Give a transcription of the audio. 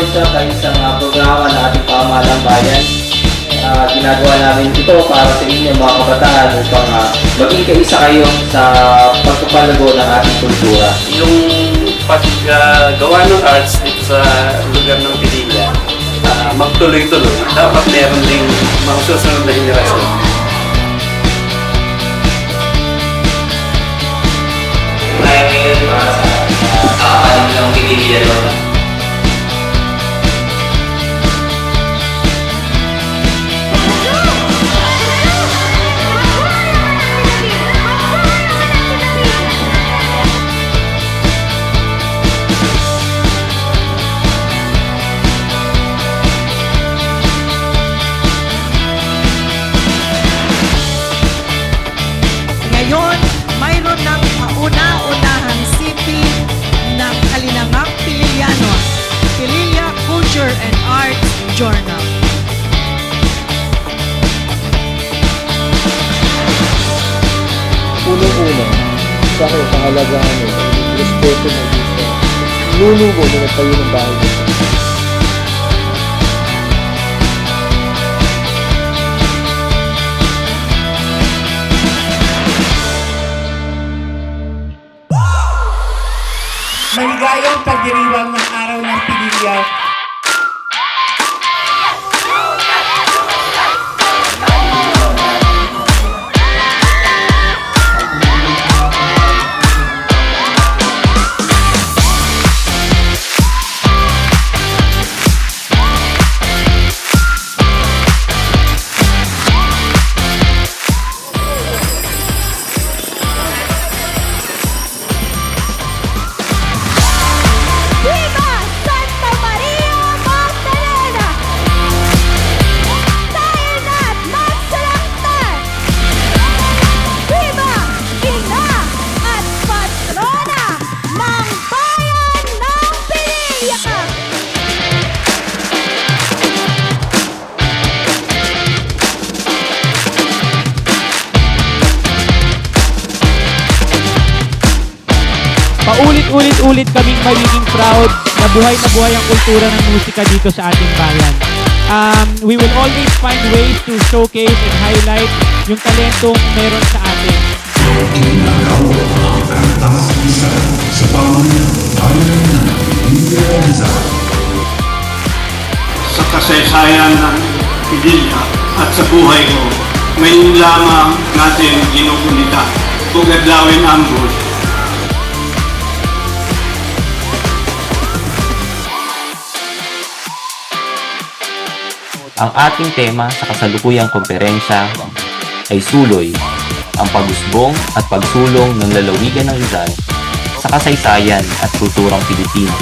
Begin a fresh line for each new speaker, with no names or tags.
workshop ay isang uh, programa ng ating pamahalang bayan. Ah, ginagawa namin ito para sa inyo mga kabataan upang ah, maging kaisa kayo sa pagpapalago ng ating kultura.
yung paggawa ng arts dito sa lugar ng Pinilla, ah, magtuloy-tuloy. Dapat meron ding mga susunod na henerasyon.
Tayo ngayon para sa uh, kapanin ng Pinili
Culture and Arts Journal.
unang-una, sa akin, pangalagaan mo, respeto mo dito. Nuno mo na nagtayo ng bahay dito.
Maligayang pagdiriwang ng araw ng Pililya
Paulit-ulit-ulit kaming magiging proud na buhay na buhay ang kultura ng musika dito sa ating bayan. Um, we will always find ways to showcase and highlight yung talentong meron sa atin.
Sa kasaysayan ng Pinilla at sa buhay ko, ngayon lamang natin ginugunita. Bugadlawin ambush
Ang ating tema sa kasalukuyang komperensya ay Suloy, ang pagusbong at pagsulong ng lalawigan ng Rizal sa kasaysayan at kulturang Pilipino.